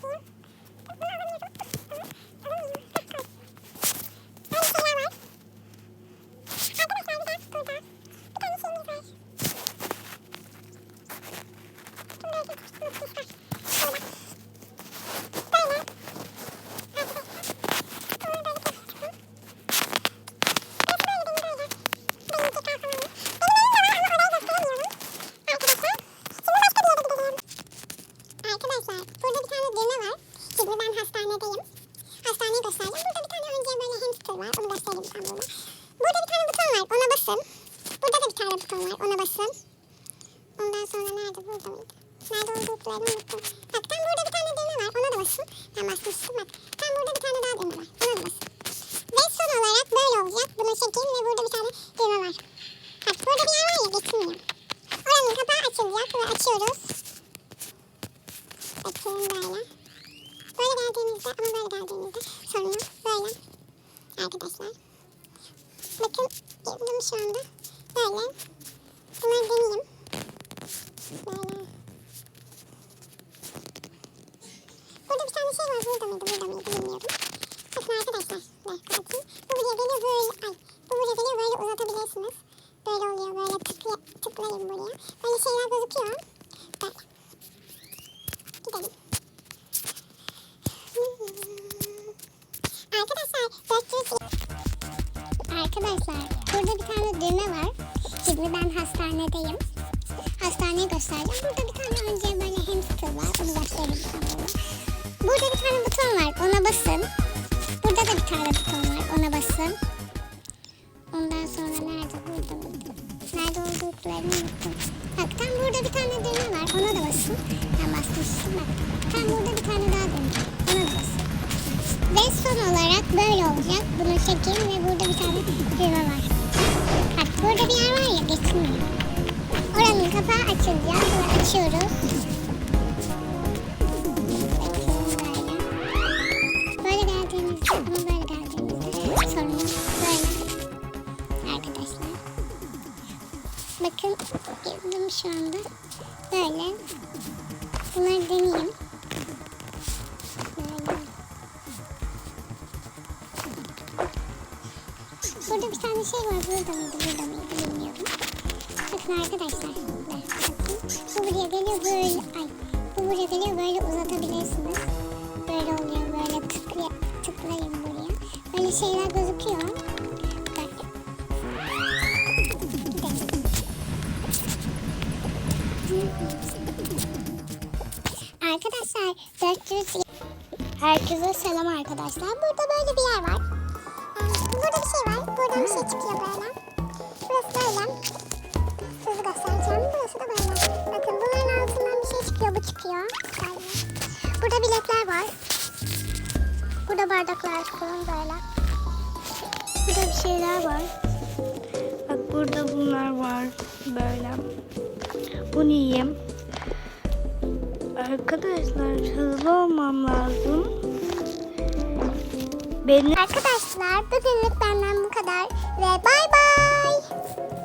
Thank you. Burada bir tane düğme var. Şimdi ben hastanedeyim. Hastaneyi göstereceğim. Burada bir tane önce böyle hamster var. Onu göstereyim ben burada. Burada bir tane buton var. Ona basın. Burada da bir tane buton var. Ona basın. Ondan sonra nerede? Burada mıydı? Nerede olduklarını unuttum. Bak tam burada bir tane düğme var. Ona da basın. Ben basmıştım bak. Tam burada bir tane daha düğme var. Ona da basın. Ve son olarak böyle olacak. Bunu çekeyim ve burada bir tane düğme var. Bak burada bir yer var ya geçilmiyor. Oranın kapağı açılacak ve açıyoruz. Bakın böyle. Böyle geldiğinizde ama böyle geldiğinizde sorun yok. Böyle. Arkadaşlar. Bakın girdim şu anda. Böyle. Bunları deneyeyim. Böyle. Burada bir tane şey var. Burada mıydı? Burada mıydı? Bilmiyorum. Bakın arkadaşlar. Ver kapatayım. Bu buraya geliyor böyle. Ay. Bu buraya geliyor böyle uzatabilirsiniz. Böyle oluyor. Böyle tıkla, tıklayın buraya. Böyle şeyler gözüküyor. Böyle. Gidelim. Arkadaşlar 400 Arkadaşlar burada bir tane düğme var. Şimdi ben hastanedeyim. Hastaneyi göstereceğim. Burada bir tane önce böyle hamster var. Onu göstereyim sana. Burada bir tane buton var. Ona basın. Burada da bir tane buton var. Ona basın. Ondan sonra nerede? Mıydı? Nerede olduklarını unuttum. Bak tam burada bir tane düğme var. Ona da basın. Ben basmıştım bak. Tam burada bir tane daha düğme. Ona da basın. Ve son olarak böyle olacak. Bunu çekeyim ve burada Bakın böyle. Geldiğimizde ama böyle geldiğimizde sorun yok. Böyle. Arkadaşlar. Bakın girdim şu anda. Böyle. Bunları deneyeyim. Burada bir tane şey var. Burada mıydı? Burada mıydı? Bilmiyorum. Bakın arkadaşlar. Böyle şeyler gözüküyor. Arkadaşlar 400 Herkese selam arkadaşlar. Burada böyle bir yer var. Burada bir şey var. Buradan bir şey çıkıyor böyle. Burası böyle. Hızlı göstereceğim. Burası da böyle. Bakın bunların altından bir şey çıkıyor. Bu çıkıyor. Böyle. Burada biletler. Burada bardaklar falan böyle. Burada bir şeyler var. Bak burada bunlar var. Böyle. Bunu yiyeyim. Arkadaşlar hızlı olmam lazım. Benim Arkadaşlar bugünlük benden bu kadar. Ve bay bay.